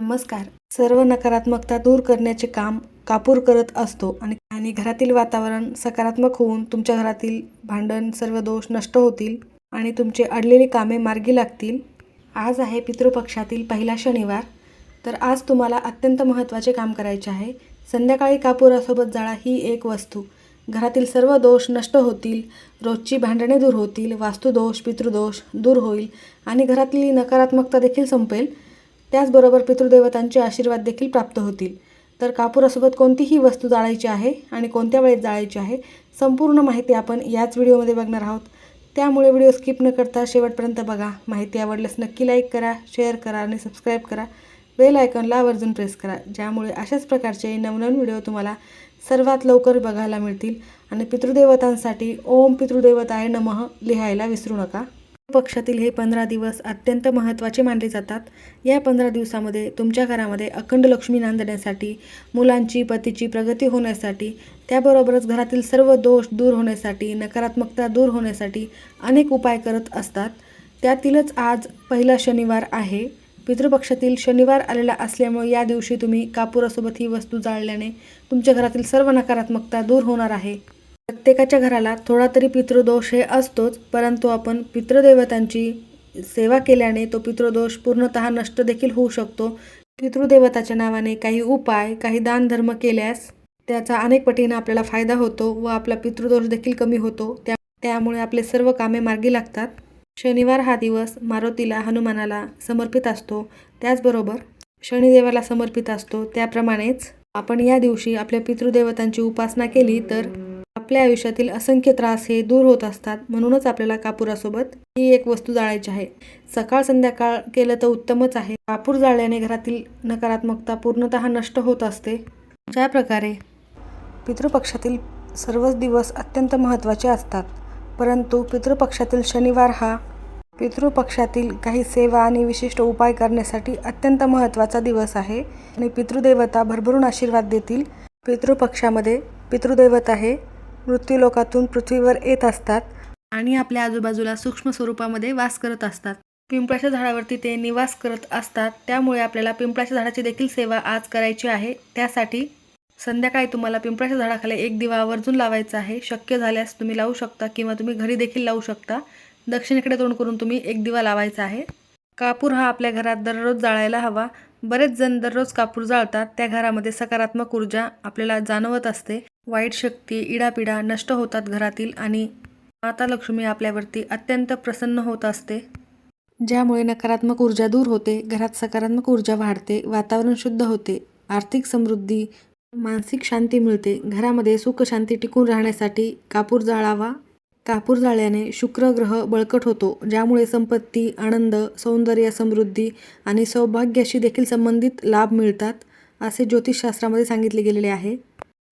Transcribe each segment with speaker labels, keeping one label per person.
Speaker 1: नमस्कार. सर्व नकारात्मकता दूर करण्याचे काम कापूर करत असतो आणि आणि घरातील वातावरण सकारात्मक होऊन तुमच्या घरातील भांडण सर्व दोष नष्ट होतील आणि तुमचे अडलेली कामे मार्गी लागतील. आज आहे पितृपक्षातील पहिला शनिवार. तर आज तुम्हाला अत्यंत महत्त्वाचे काम करायचे आहे. संध्याकाळी कापुरासोबत जाळा ही एक वस्तू. घरातील सर्व दोष नष्ट होतील रोजची भांडणे दूर होतील वास्तुदोष पितृदोष दूर होईल आणि घरातली नकारात्मकता देखील संपेल. त्याचबरोबर पितृदेवतांचे आशीर्वाद देखील प्राप्त होतील. तर कापुरासोबत कोणतीही वस्तू जाळायची आहे आणि कोणत्या वेळेत जाळायची आहे संपूर्ण माहिती आपण याच व्हिडिओमध्ये बघणार आहोत. त्यामुळे व्हिडिओ स्किप न करता शेवटपर्यंत बघा. माहिती आवडल्यास नक्की लाईक करा शेअर करा आणि सबस्क्राईब करा. बेल आयकॉनला आवर्जून प्रेस करा. ज्यामुळे अशाच प्रकारचे नवनवीन व्हिडिओ तुम्हाला सर्वात लवकर बघायला मिळतील. आणि पितृदेवतांसाठी ओम पितृदेवताय नमः लिहायला विसरू नका. पक्षातील हे पंधरा दिवस अत्यंत महत्त्वाचे मानले जातात. या पंधरा दिवसामध्ये तुमच्या घरामध्ये अखंड लक्ष्मी नांदण्यासाठी मुलांची पतीची प्रगती होण्यासाठी त्याबरोबरच घरातील सर्व दोष दूर होण्यासाठी नकारात्मकता दूर होण्यासाठी अनेक उपाय करत असतात. त्यातीलच आज पहिला शनिवार आहे. पितृपक्षातील शनिवार आलेला असल्यामुळे या दिवशी तुम्ही कापुरासोबत ही वस्तू जाळल्याने तुमच्या घरातील सर्व नकारात्मकता दूर होणार आहे. प्रत्येकाच्या घराला थोडा तरी पितृदोष हे असतोच परंतु आपण पितृदेवतांची सेवा केल्याने तो पितृदोष पूर्णतः नष्ट देखील होऊ शकतो. पितृदेवताच्या नावाने काही उपाय काही दानधर्म केल्यास त्याचा अनेक पटीनं आपल्याला फायदा होतो व आपला पितृदोष देखील कमी होतो. त्या त्यामुळे आपले सर्व कामे मार्गी लागतात. शनिवार हा दिवस मारुतीला हनुमानाला समर्पित असतो. त्याचबरोबर शनिदेवाला समर्पित असतो. त्याप्रमाणेच आपण या दिवशी आपल्या पितृदेवतांची उपासना केली तर आपल्या आयुष्यातील असंख्य त्रास हे दूर होत असतात म्हणूनच आपल्याला कापुरासोबत ही एक वस्तू जाळायची आहे. सकाळ संध्याकाळ केलं तर उत्तमच आहे. कापूर जाळल्याने घरातील नकारात्मकता पूर्णतः नष्ट होत असते. ज्या प्रकारे पितृपक्षातील सर्वच दिवस अत्यंत महत्त्वाचे असतात परंतु पितृपक्षातील शनिवार हा पितृपक्षातील काही सेवा आणि विशिष्ट उपाय करण्यासाठी अत्यंत महत्त्वाचा दिवस आहे. आणि पितृदेवता भरभरून आशीर्वाद देतील. पितृपक्षामध्ये पितृदैवत आहे मृत्यूलोकातून पृथ्वीवर येत असतात. आणि आपल्या आजूबाजूला सूक्ष्म स्वरूपामध्ये वास करत असतात. पिंपळाच्या झाडावरती ते निवास करत असतात. त्यामुळे आपल्याला पिंपळाच्या झाडाची देखील सेवा आज करायची आहे. त्यासाठी संध्याकाळी तुम्हाला पिंपळाच्या झाडाखाली एक दिवा आवर्जून लावायचा आहे. शक्य झाल्यास तुम्ही लावू शकता किंवा तुम्ही घरी देखील लावू शकता. दक्षिणेकडे तोंड करून तुम्ही एक दिवा लावायचा आहे. कापूर हा आपल्या घरात दररोज जाळायला हवा. बरेच जण दररोज कापूर जाळतात त्या घरामध्ये सकारात्मक ऊर्जा आपल्याला जाणवत असते. वाईट शक्ती इडापिडा नष्ट होतात घरातील आणि माता लक्ष्मी आपल्यावरती अत्यंत प्रसन्न होत असते. ज्यामुळे नकारात्मक ऊर्जा दूर होते घरात सकारात्मक ऊर्जा वाढते वातावरण शुद्ध होते आर्थिक समृद्धी मानसिक शांती मिळते. घरामध्ये सुखशांती टिकून राहण्यासाठी कापूर जाळावा कापूर जाळल्याने शुक्र ग्रह बळकट होतो ज्यामुळे संपत्ती आनंद सौंदर्य समृद्धी आणि सौभाग्याशी देखील संबंधित लाभ मिळतात असे ज्योतिषशास्त्रामध्ये सांगितले गेलेले आहे.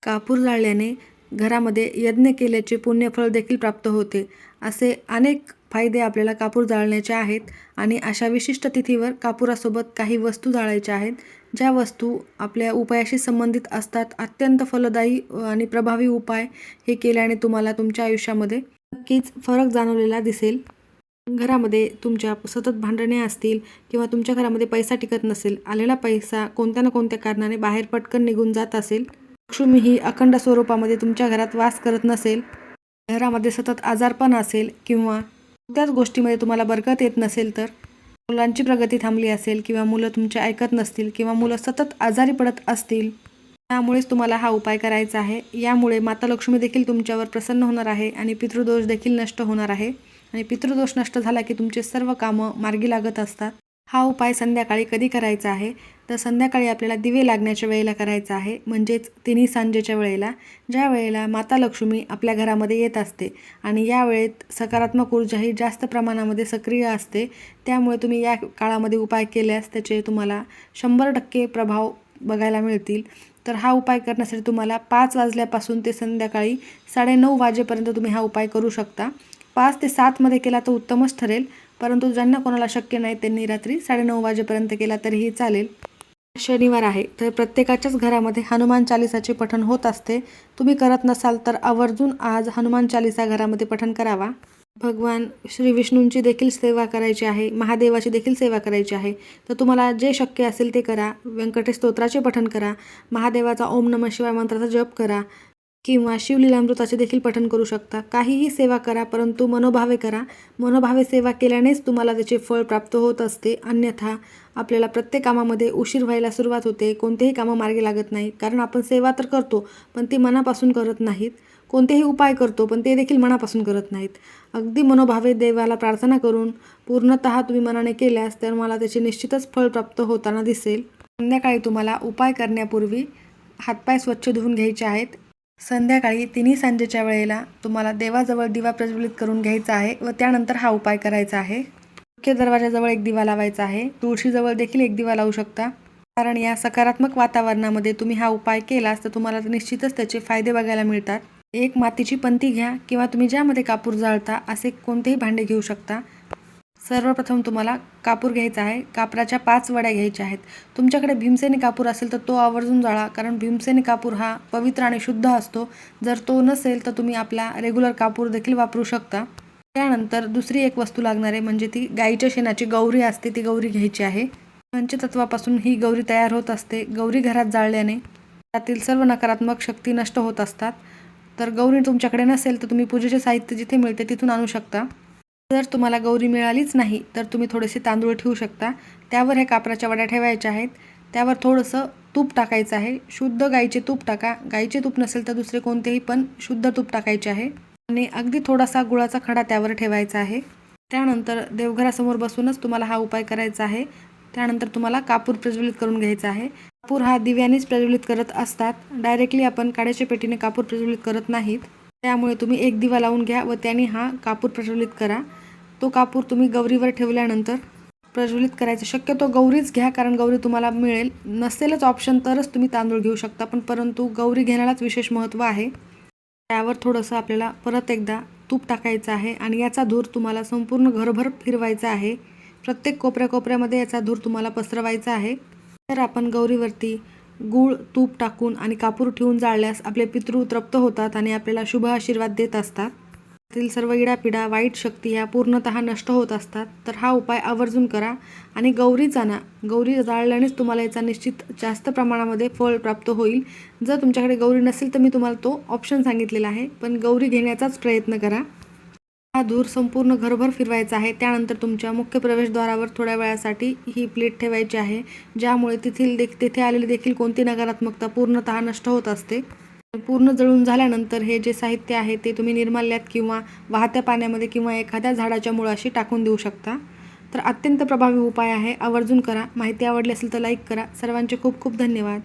Speaker 1: कापूर जाळल्याने घरामध्ये यज्ञ केल्याचे पुण्यफळ देखील प्राप्त होते असे अनेक फायदे आपल्याला कापूर जाळण्याचे आहेत आणि अशा विशिष्ट तिथीवर कापुरासोबत काही वस्तू जाळायच्या आहेत ज्या वस्तू आपल्या उपायाशी संबंधित असतात. अत्यंत फलदायी आणि प्रभावी उपाय हे केल्याने तुम्हाला तुमच्या आयुष्यामध्ये नक्कीच फरक जाणवलेला दिसेल. घरामध्ये तुमच्या सतत भांडणे असतील किंवा तुमच्या घरामध्ये पैसा टिकत नसेल आलेला पैसा कोणत्या ना कोणत्या कारणाने बाहेर पटकन निघून जात असेल लक्ष्मी ही अखंड स्वरूपामध्ये तुमच्या घरात वास करत नसेल घरामध्ये सतत आजारपण असेल किंवा कोणत्याच गोष्टीमध्ये तुम्हाला बरकत येत नसेल तर मुलांची प्रगती थांबली असेल किंवा मुलं तुमचे ऐकत नसतील किंवा मुलं सतत आजारी पडत असतील त्यामुळेच तुम्हाला हा उपाय करायचा आहे. यामुळे माता लक्ष्मी देखील तुमच्यावर प्रसन्न होणार आहे आणि पितृदोष देखील नष्ट होणार आहे. आणि पितृदोष नष्ट झाला की तुमचे सर्व कामं मार्गी लागत असतात. हा उपाय संध्याकाळी कधी करायचा आहे? तर संध्याकाळी आपल्याला दिवे लागण्याच्या वेळेला करायचा आहे म्हणजेच तिन्ही सांजेच्या वेळेला ज्या वेळेला माता लक्ष्मी आपल्या घरामध्ये येत असते. आणि या वेळेत सकारात्मक ऊर्जा ही जास्त प्रमाणामध्ये सक्रिय असते. त्यामुळे तुम्ही या काळामध्ये उपाय केल्यास त्याचे तुम्हाला शंभर टक्के प्रभाव बघायला मिळतील. तर हा उपाय करण्यासाठी तुम्हाला पाच वाजल्यापासून ते संध्याकाळी साडेनऊ वाजेपर्यंत तुम्ही हा उपाय करू शकता. पाच ते सातमध्ये केला तर उत्तमच ठरेल. परंतु ज्यांना कोणाला शक्य नाही त्यांनी रात्री साडेनऊ वाजेपर्यंत केला तरीही चालेल. शनिवार आहे. तर प्रत्येकाच्याच घरामध्ये हनुमान चालिसाचे पठण होत असते. तुम्ही करत नसाल तर आवर्जून आज हनुमान चालिसा घरामध्ये पठण करावा. भगवान श्री विष्णूंची देखील सेवा करायची आहे महादेवाची देखील सेवा करायची आहे तर तुम्हाला जे शक्य असेल ते करा व्यंकटेश स्तोत्राचे पठण करा महादेवाचा ओम नम शिवाय मंत्राचा जप करा. किंवा शिवलीलामृताचे देखील पठण करू शकता. काहीही सेवा करा परंतु मनोभावे करा. मनोभावे सेवा केल्यानेच तुम्हाला त्याचे फळ प्राप्त होत असते. अन्यथा आपल्याला प्रत्येक कामामध्ये उशीर व्हायला सुरुवात होते. कोणतेही कामं मार्गी लागत नाही कारण आपण सेवा तर करतो पण ती मनापासून करत नाहीत. कोणतेही उपाय करतो पण ते देखील मनापासून करत नाहीत. अगदी मनोभावे देवाला प्रार्थना करून पूर्णतः तुम्ही मनाने केल्यास तर मला त्याचे निश्चितच फळ प्राप्त होताना दिसेल. संध्याकाळी तुम्हाला उपाय करण्यापूर्वी हातपाय स्वच्छ धुवून घ्यायचे आहेत. संध्याकाळी तिन्ही सांजेच्या वेळेला तुम्हाला देवाजवळ दिवा प्रज्वलित करून घ्यायचा आहे व त्यानंतर हा उपाय करायचा आहे. मुख्य दरवाजाजवळ एक दिवा लावायचा आहे. तुळशीजवळ देखील एक दिवा लावू शकता. कारण या सकारात्मक वातावरणामध्ये तुम्ही हा उपाय केलास तर तुम्हाला निश्चितच त्याचे फायदे बघायला मिळतात. एक मातीची पंती घ्या किंवा तुम्ही ज्यामध्ये कापूर जाळता असे कोणतेही भांडे घेऊ शकता. सर्वप्रथम तुम्हाला कापूर घ्यायचा आहे. कापराच्या पाच वड्या घ्यायच्या आहेत. तुमच्याकडे भीमसेनी कापूर असेल तर तो आवर्जून जाळा कारण भीमसेनी कापूर हा पवित्र आणि शुद्ध असतो. जर तो नसेल तर तुम्ही आपला रेग्युलर कापूर देखील वापरू शकता. त्यानंतर दुसरी एक वस्तू लागणार आहे म्हणजे ती गाईच्या शेणाची गौरी असते ती गौरी घ्यायची आहे. पंचतत्वापासून ही गौरी तयार होत असते. गौरी घरात जाळल्याने त्यातील सर्व नकारात्मक शक्ती नष्ट होत असतात. तर गौरी तुमच्याकडे नसेल तर तुम्ही पूजेचे साहित्य जिथे मिळते तिथून आणू शकता. जर तुम्हाला गौरी मिळालीच नाही तर तुम्ही थोडेसे तांदूळ ठेवू शकता. त्यावर हे कापराच्या वड्या ठेवायच्या आहेत. त्यावर थोडंसं तूप टाकायचं आहे. शुद्ध गाईचे तूप टाका. गाईचे तूप नसेल तर दुसरे कोणतेही पण शुद्ध तूप टाकायचे आहे. आणि अगदी थोडासा गुळाचा खडा त्यावर ठेवायचा आहे. त्यानंतर देवघरासमोर बसूनच तुम्हाला हा उपाय करायचा आहे. त्यानंतर तुम्हाला कापूर प्रज्वलित करून घ्यायचा आहे. कापूर हा दिव्यानेच प्रज्वलित करत असतात. डायरेक्टली आपण काड्याच्या पेटीने कापूर प्रज्वलित करत नाहीत. त्यामुळे तुम्ही एक दिवा लावून घ्या व त्याने हा कापूर प्रज्वलित करा. तो कापूर तुम्ही गौरीवर ठेवल्यानंतर प्रज्वलित करायचं. शक्यतो गौरीच घ्या कारण गौरी तुम्हाला मिळेल. नसेलच ऑप्शन तरच तुम्ही तांदूळ घेऊ शकता पण परंतु गौरी घेण्यालाच विशेष महत्त्व आहे. त्यावर थोडंसं आपल्याला परत एकदा तूप टाकायचं आहे आणि याचा धूर तुम्हाला संपूर्ण घरभर फिरवायचा आहे. प्रत्येक कोपऱ्या कोपऱ्यामध्ये याचा धूर तुम्हाला पसरवायचा आहे. तर आपण गौरीवरती गूळ तूप टाकून आणि कापूर ठेवून जाळल्यास आपले पितृ तृप्त होतात आणि आपल्याला शुभ आशीर्वाद देत असतात. त्यातील सर्व इडापिडा वाईट शक्ती ह्या पूर्णतः नष्ट होत असतात. तर हा उपाय आवर्जून करा आणि गौरी जाणा. गौरी जाळल्यानेच तुम्हाला याचा निश्चित जास्त प्रमाणामध्ये फळ प्राप्त होईल. जर तुमच्याकडे गौरी नसेल तर मी तुम्हाला तो ऑप्शन सांगितलेला आहे. पण गौरी घेण्याचाच प्रयत्न करा. हा धूर संपूर्ण घरभर फिरवायचा आहे. त्यानंतर तुमच्या मुख्य प्रवेशद्वारावर थोड्या वेळासाठी ही प्लेट ठेवायची आहे ज्यामुळे तेथील देख तेथे आलेली देखील कोणती नकारात्मकता पूर्णतः नष्ट होत असते. पूर्ण जळून झाल्यानंतर हे जे साहित्य आहे ते तुम्ही निर्माल्यात किंवा वाहत्या पाण्यामध्ये किंवा एखाद्या झाडाच्या मुळाशी टाकून देऊ शकता. तर अत्यंत प्रभावी उपाय आहे. आवर्जून करा. माहिती आवडली असेल तर लाईक करा. सर्वांचे खूप खूप धन्यवाद.